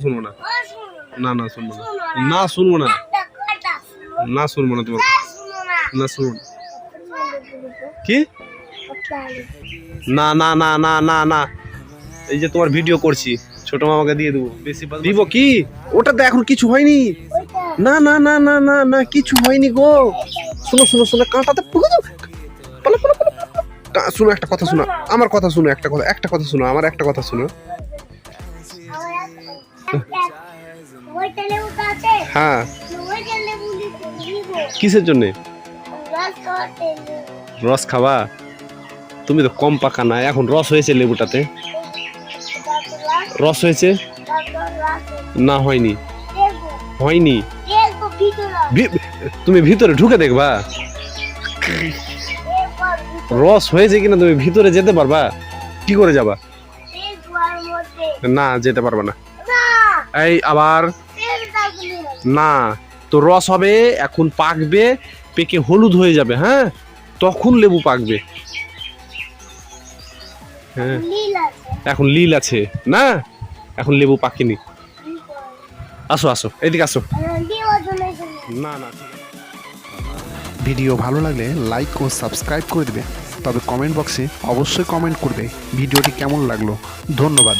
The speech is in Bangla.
শুনব না না না শুনব না না শুনব না না শুনব না তোমার না শুনব না কি না না না না না না এই যে তোমার ভিডিও করছি ছোট মামাকে দিয়ে দেবো দিব কি ওটাতে এখন কিছু হয়নি না না না না না না কিছু হয়নি গো শোনো শোনো শোনো কাঁটাতে শোনো একটা কথা শোনো আমার কথা শোনো একটা কথা একটা কথা শোনো আমার একটা কথা শোনো হ্যাঁ। কিসের জন্য? রস খাবা? তুমি তো কম পাকা না, এখন রস হয়েছে লেবুটাতে। রস হয়েছে? না, হয়নি। হয়নি? তুমি ভিতরে ঢুকে দেখবা। রস হয়েছে কিনা তুমি ভিতরে যেতে পারবা? কি করে যাবা? না, যেতে পারবা না। এই আবার না তো রস হবে এখন পাকবে পেকে হলুদ হয়ে যাবে হ্যাঁ? তখন লেবু পাকবে। হ্যাঁ। এখন লীল আছে না? এখন লেবু পাকেনি। আসো আসো এদিকে আসো। না না ভিডিও ভালো লাগলে লাইক ও সাবস্ক্রাইব করে দেবে। তবে কমেন্ট বক্সে অবশ্যই কমেন্ট করবে ভিডিওটি কেমন লাগল। ধন্যবাদ।